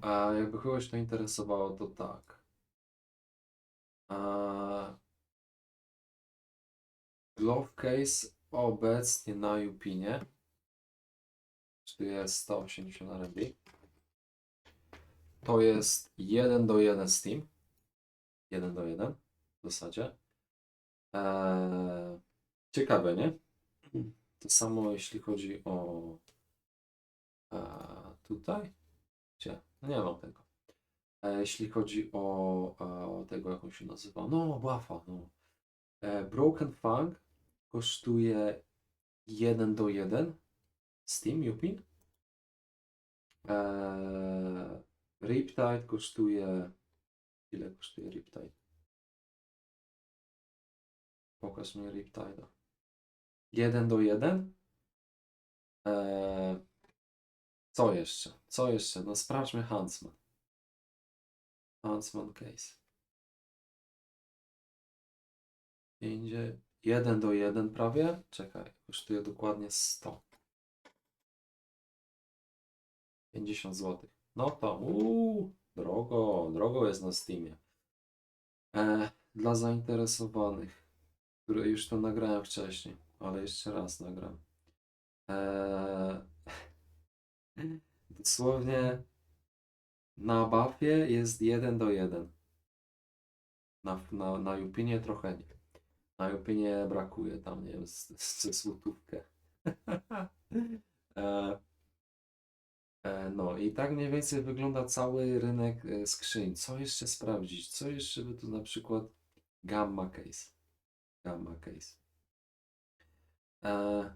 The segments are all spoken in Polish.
A jakby kogoś to interesowało, to tak. A... Glove case obecnie na Jupinie. Kosztuje 180 RMB. To jest 1 do 1 Steam. 1 do 1 w zasadzie. Eee, ciekawe, nie? To samo jeśli chodzi o eee, tutaj. Gdzie? No nie mam tego. E, jeśli chodzi o, e, o tego, jak on się nazywa. No, Bafa. No. E, Broken Fang kosztuje 1 do 1 Steam Yupin. E, Riptide kosztuje. Ile kosztuje Riptide? Pokaż mi Riptide'a. 1 do 1. E, co jeszcze? Co jeszcze? No sprawdźmy Huntsman. Huntsman case. Idzie 1 do 1 prawie. Czekaj, kosztuje dokładnie 100. 50 zł. No to uuu, drogo, drogo jest na Steamie. E, dla zainteresowanych, które już to nagrałem wcześniej, ale jeszcze raz nagram. E, dosłownie na buffie jest 1 do 1. Na, na, na Jupinie trochę nie. Na Jupinie brakuje tam, nie wiem, złotówkę. e, e, no i tak mniej więcej wygląda cały rynek e, skrzyń. Co jeszcze sprawdzić? Co jeszcze by tu na przykład Gamma Case. Gamma Case. E,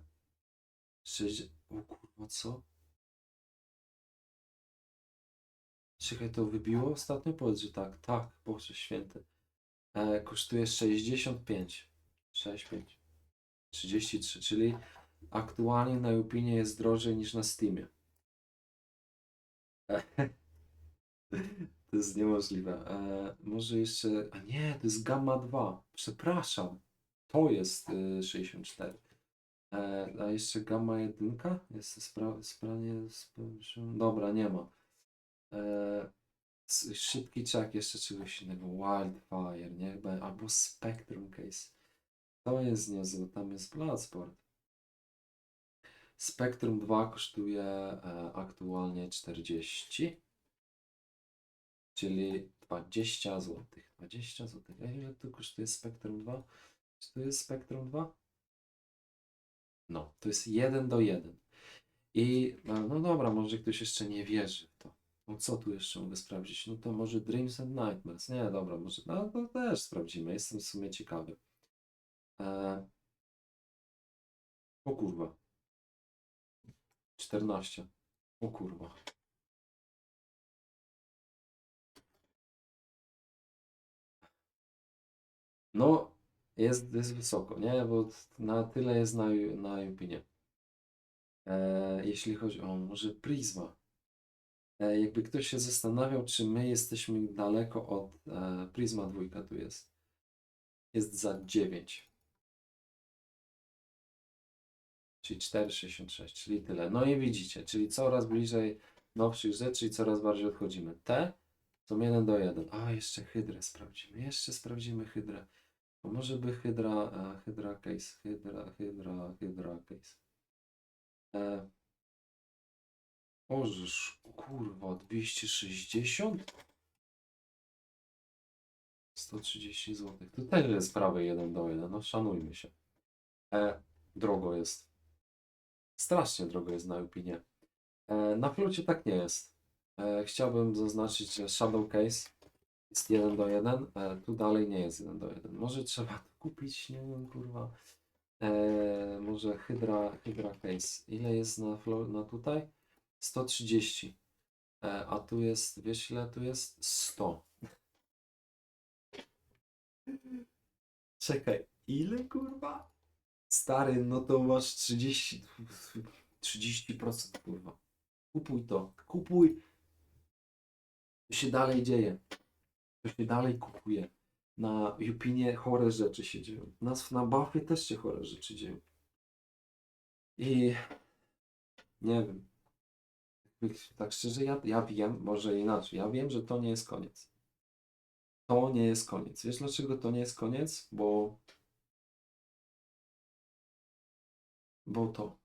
sześć... O kurwa, co? Czekaj, to wybiło ostatnio? Powiedz, że tak. Tak, Boże Święty. E, kosztuje 65. 65. 33, czyli aktualnie na Jupinie jest drożej niż na Steamie. E, to jest niemożliwe. E, może jeszcze. A nie, to jest Gamma 2. Przepraszam. To jest y, 64. E, a jeszcze Gamma 1? Jest spra spranie. Spra dobra, nie ma. E, szybki check jeszcze czegoś innego. Wildfire, nie? Albo Spectrum Case. To jest niezłe. Tam jest Bloodsport. Spectrum 2 kosztuje e, aktualnie 40. Czyli 20 zł. 20 zł. A ile tu kosztuje Spectrum 2? Czy to jest Spectrum 2? No, to jest 1 do 1. I e, no dobra, może ktoś jeszcze nie wierzy w to. No co tu jeszcze mogę sprawdzić? No to może Dreams and Nightmares. Nie, dobra, może no to też sprawdzimy. Jestem w sumie ciekawy. E... O kurwa. 14. O kurwa. No, jest, jest wysoko, nie? Bo na tyle jest na, na Jupinie. E, jeśli chodzi o może Prisma. E, jakby ktoś się zastanawiał, czy my jesteśmy daleko od e, Prisma dwójka tu jest. Jest za 9. Czyli 4,66, czyli tyle. No i widzicie, czyli coraz bliżej nowszych rzeczy i coraz bardziej odchodzimy. Te są 1 do 1. A, jeszcze hydrę sprawdzimy. Jeszcze sprawdzimy hydrę. Bo może by hydra, e, hydra case, hydra, hydra, hydra case. Ożysz, kurwa, 260? 130 zł. To też jest prawie 1 do 1. No szanujmy się. E, drogo jest. Strasznie drogo jest na Jupinie. E, na flocie tak nie jest. E, chciałbym zaznaczyć, że Shadow Case jest 1 do 1. E, tu dalej nie jest 1 do 1. Może trzeba to kupić, nie wiem, kurwa. E, może Hydra, Hydra Case. Ile jest na, na tutaj? 130. E, a tu jest, wiesz ile tu jest? 100. Czekaj, ile kurwa? Stary, no to masz 30, 30% kurwa. Kupuj to, kupuj. To się dalej dzieje. To się dalej kupuje. Na Jupinie chore rzeczy się dzieją. Nas na Buffie też się chore rzeczy dzieją. I nie wiem. Tak szczerze, ja, ja wiem, może inaczej, ja wiem, że to nie jest koniec. To nie jest koniec. Wiesz dlaczego to nie jest koniec? Bo bo to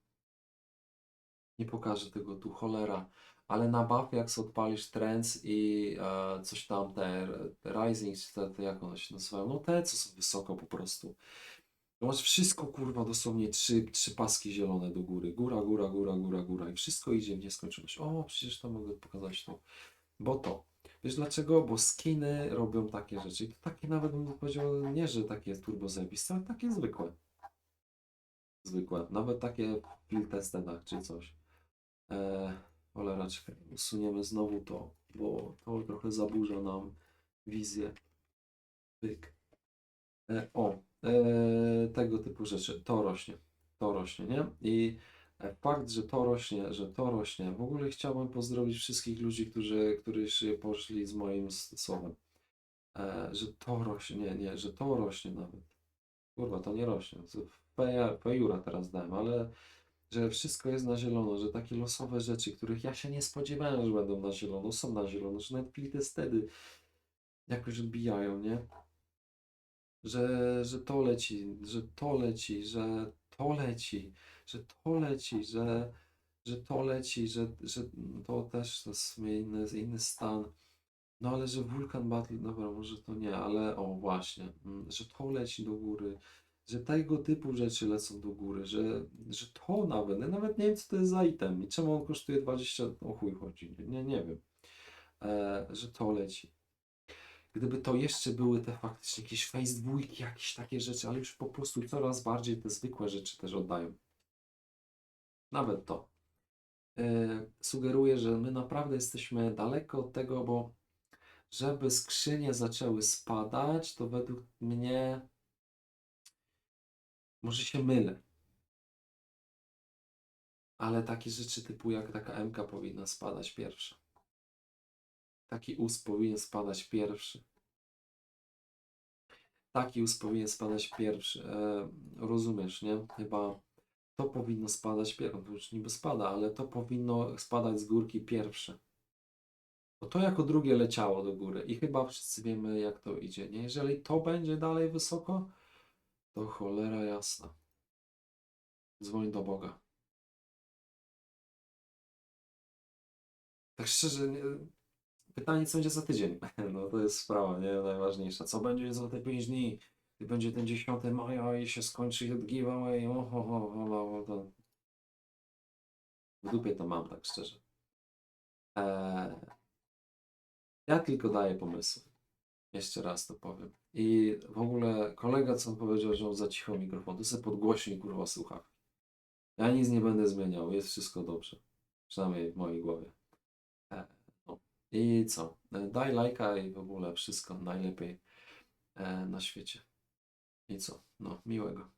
nie pokażę tego tu, cholera. Ale na buffie jak odpalisz trends i e, coś tam, te, te rising, czy te, te, jak one się nazywają, no te, co są wysoko po prostu. To masz wszystko, kurwa, dosłownie trzy, trzy paski zielone do góry. Góra, góra, góra, góra, góra. I wszystko idzie w nieskończoność. O, przecież to mogę pokazać to. Bo to. Wiesz dlaczego? Bo skiny robią takie rzeczy. I to takie nawet bym powiedział, nie, że takie turbo zajebiste, ale takie zwykłe. Zwykłe. Nawet takie w field testedach czy coś. Eee, cholera, czekaj. Usuniemy znowu to, bo to trochę zaburza nam wizję. Pyk. E, o, tego typu rzeczy. To rośnie. To rośnie, nie? I e, fakt, że to rośnie, że to rośnie. W ogóle chciałbym pozdrowić wszystkich ludzi, którzy, którzy poszli z moim słowem. E, że to rośnie, nie, nie, że to rośnie nawet. Kurwa, to nie rośnie. Fejura teraz dałem, ale że wszystko jest na zielono, że takie losowe rzeczy, których ja się nie spodziewałem, że będą na zielono, są na zielono, że nawet wtedy jakoś odbijają, nie? Że, że to leci, że to leci, że to leci, że to leci, że, że to leci, że, że to też to jest inny, inny stan. No ale że Vulcan Battle, dobra, może to nie, ale o właśnie, mm, że to leci do góry, że tego typu rzeczy lecą do góry, że, że to nawet, ja nawet nie wiem co to jest za item i czemu on kosztuje 20, o chuj chodzi, nie, nie wiem, e, że to leci. Gdyby to jeszcze były te faktycznie jakieś face jakieś takie rzeczy, ale już po prostu coraz bardziej te zwykłe rzeczy też oddają. Nawet to. E, sugeruję, że my naprawdę jesteśmy daleko od tego, bo żeby skrzynie zaczęły spadać, to według mnie może się mylę. Ale takie rzeczy typu jak taka MK powinna spadać pierwsza. Taki US powinien spadać pierwszy. Taki US powinien spadać pierwszy. E, rozumiesz, nie? Chyba to powinno spadać pierwsze. To już niby spada, ale to powinno spadać z górki pierwsze. Bo to jako drugie leciało do góry i chyba wszyscy wiemy jak to idzie, nie? Jeżeli to będzie dalej wysoko, to cholera jasna. Dzwoń do Boga. Tak szczerze, nie, pytanie co będzie za tydzień. No to jest sprawa, nie? Najważniejsza. Co będzie za te 5 dni? Gdy będzie ten 10 maja i się skończy giveaway, oho, ho, ho, ho, to... W dupie to mam, tak szczerze. Eee, ja tylko daję pomysły. Jeszcze raz to powiem. I w ogóle kolega, co powiedział, że on za cicho mikrofon, to sobie podgłośnij kurwa słuchawki. Ja nic nie będę zmieniał, jest wszystko dobrze. Przynajmniej w mojej głowie. I co? E, Daj lajka i w ogóle wszystko najlepiej e, na świecie. I co? No, miłego.